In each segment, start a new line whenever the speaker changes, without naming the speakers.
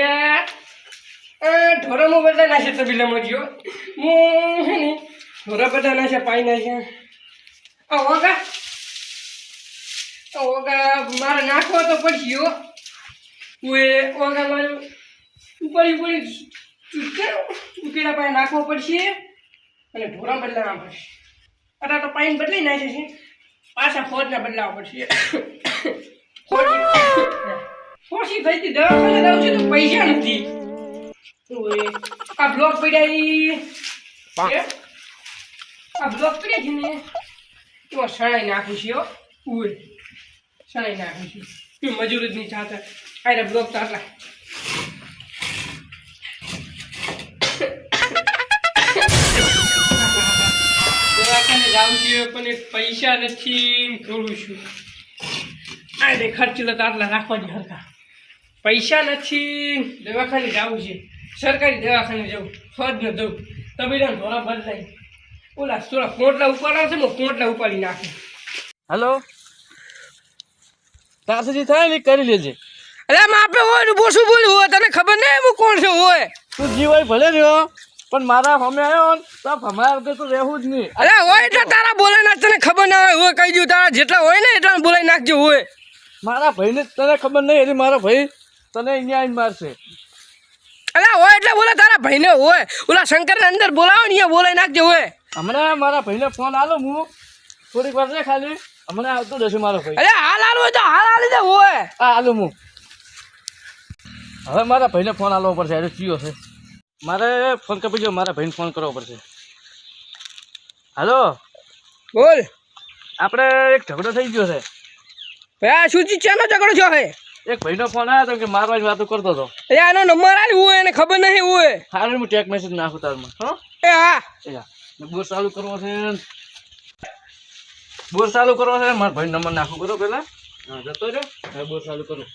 આ ઢોરામાં બધા નાશે તબીલામાં ગયો હું હે ને ઢોરા બધા નાશે પાઈ આ ઓગા. ઓગા મારે નાખવો તો પડશે હું. એ ઓગા મારું ઉપાડી ઉપડી ઉકેલા પાણી નાખવો પડશે અને ઢોરા બદલાવવા પડશે. અટા તો પાણી બદલાઈ નાખે છે. પાછા ફોજના બદલાવા પડશે. ખોશી થઈ હતી. દવાખાને જાઉં છું તો પૈસા નથી. આ બ્લોક પડ્યા? આ બ્લોક પડ્યા છે ને એમાં શણાઈ નાખું છે ઉર શણાઈ નાખું છું. એ મજૂર જ નહીં ચાહતા. આરે બ્લોક તો દવાખાને જાઉં છું પણ પૈસા નથી છું ખર્ચ તો આટલા રાખવા જ હરકા પૈસા નથી. દવાખાને જવું છે. સરકારી દવાખાને જવું ફરજ ન જવું તબીલા ધોરા બદલાય. ઓલા થોડા પોટલા ઉપાડવા છે ને પોટલા ઉપાડી નાખે.
હલો? તાર થાય ને કરી લેજે.
અરે માપે હોય ને બોસું બોલ્યું હોય? તને ખબર નહીં હું કોણ છે હોય?
તું જી હોય ભલે રહ્યો પણ મારા સામે આવ્યો તો અમારા વગર તો રહેવું જ નહીં.
અરે હોય એટલે તારા બોલે ના તને ખબર ના હોય હોય કહી દઉં તારા જેટલા હોય ને એટલા બોલાઈ નાખજો હોય.
મારા ભાઈને તને ખબર નહીં એટલે મારા ભાઈ તને અહીંયા આવીને મારશે.
અરે હોય એટલે બોલે તારા ભાઈને હોય. ઓલા શંકરને અંદર બોલાવો ને અહીંયા બોલાઈ નાખજો હોય.
હમણાં મારા ભાઈને ફોન આલો હું. થોડીક વાર રે ખાલી. હમણાં આવતો જશે મારો ભાઈ.
અરે હાલ હાલ હોય તો હાલ હાલી દે હોય.
હા હાલું હું. હવે મારા ભાઈને ફોન આલવો પડશે. અરે ચીયો છે. મારે ફોન કપી જો મારા ભાઈને ફોન કરવો પડશે. હાલો.
બોલ.
આપણે એક ઝઘડો થઈ ગયો છે.
ભાઈ શું ચીજ ચેનો ઝઘડો છો? હે
એક ભાઈનો ફોન આવ્યો હતો કે મારવાની વાતો કરતો હતો.
એ આનો નંબર આલ્યો હોય એને ખબર નહીં હોય.
હારું હું ટેક મેસેજ નાખું તારમાં. હો?
એ હા.
એ હા. બોર ચાલુ કરવો છે બોર ચાલુ કરવો છે મારા ભાઈ નંબર નાખું કરો પેલા હા જતો રહ્યો. બોર ચાલુ કરું.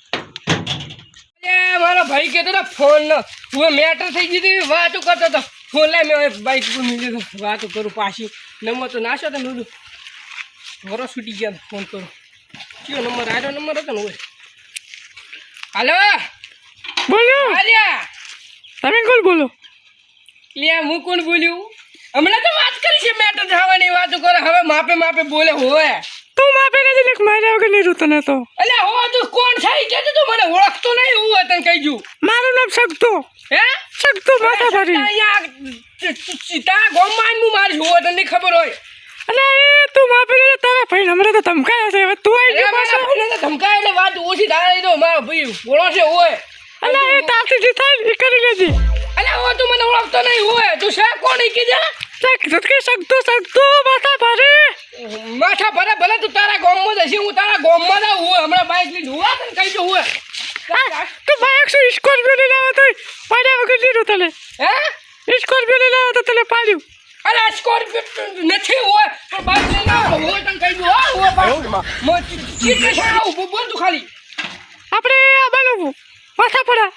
મારો ભાઈ કહેતો હતો ફોન નો. હું મેટર થઈ ગઈ હતી વાતો કરતો હતો. ફોન લઈ મેં બાઈક પર દીધો. વાતો કરું પાછી. નંબર તો નાશો તો નોડું વરો છૂટી ગયા ફોન કરું. કયો નંબર? આજો નંબર હતો ને હોય હાલો. બોલો.
તમે કોણ બોલો?
લે હું કોણ બોલ્યું? હમણાં તો વાત કરી છે મેટર થવાની વાત કરે. હવે માપે માપે બોલે હોય.
તું માપે નથી લખ માર્યા વગર નહીં તને તો.
અલ્યા હો તું કોણ છે કે તું મને ઓળખતો નહીં હું તને કહી જુ
મારું નામ શકતો.
હે?
શકતો માથા ભરી
સીતા ગોમમાં હું મારી હું તને ખબર હોય.
અલે તું માપે તારા ભાઈ હમણાં તો ધમકાયા છે હવે તું આવી
અરે
ગયો
મારા
પાછો
ભાઈને તો ધમકાય એટલે વાત ઓછી થાય મારો છે હોય
અલા એ તારથી જે થાય એ કરી લેજે
અલા ઓ તું મને ઓળખતો નહીં હોય તું છે કોણ ઈ કીધા
શકતો કે શકતો શકતો માથા ભરે
માથા ભરે ભલે તું તારા ગોમમાં જશે હું તારા ગામમાં જ હોય હમણાં બાઈક લઈને હું તને કહી દઉં હોય
તું બાઈક શું સ્કોર્પિયો લઈને આવ્યો તો પાડ્યા વગર રહ્યું તને
હે
સ્કોર્પિયો લઈને આવ્યો તો તને પાડ્યું
અરે સ્કોર્પિયો નથી હોય પણ બાઈક લઈને આવો હું તને કહી દઉં હું મોટી છે આવું બોલ તું ખાલી
આપણે આ બાલો માથા પડા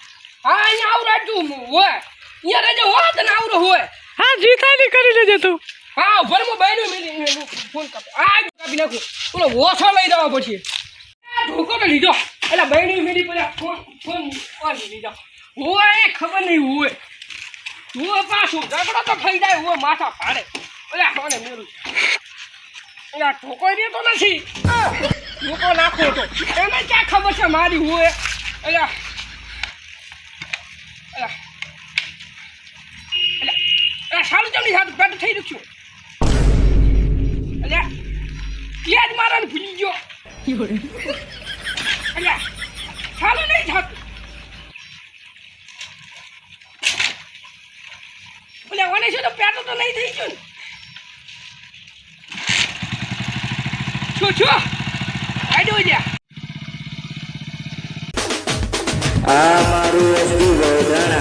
હા અહીંયા આવું રાખજો હોય. અહીંયા રહેજો હોય તને આવડો હોય.
હા જીતા થાય ને કરી લેજે તું.
હા ભરમો બાયનું મિલી ફોન કાપી આ કાપી નાખું. ઓલો ઓછો લઈ જવા પછી. ઢોકો તો લીધો. એટલે બાયણી મિલી પછી ફોન ફોન પાછી લીધો. હોય એ ખબર નહીં હોય. હોય પાછું. ઝઘડો તો થઈ જાય હોય માથા પાડે ઓલા કોને મેરું ઓલા ઢોકો તો નથી. ઢોકો નાખો એને ક્યાં ખબર છે મારી હું અલ્યા સારું ચમની સાથે પેટ થઈ રહ્યું અલ્યા યાદ મારાને ગયો અલ્યા સારું નહીં થતું અલ્યા મને શું તો પેટો તો નહીં થઈ ગયું ને શું શું જ્યાં
આ મારું એસટી ગોધણા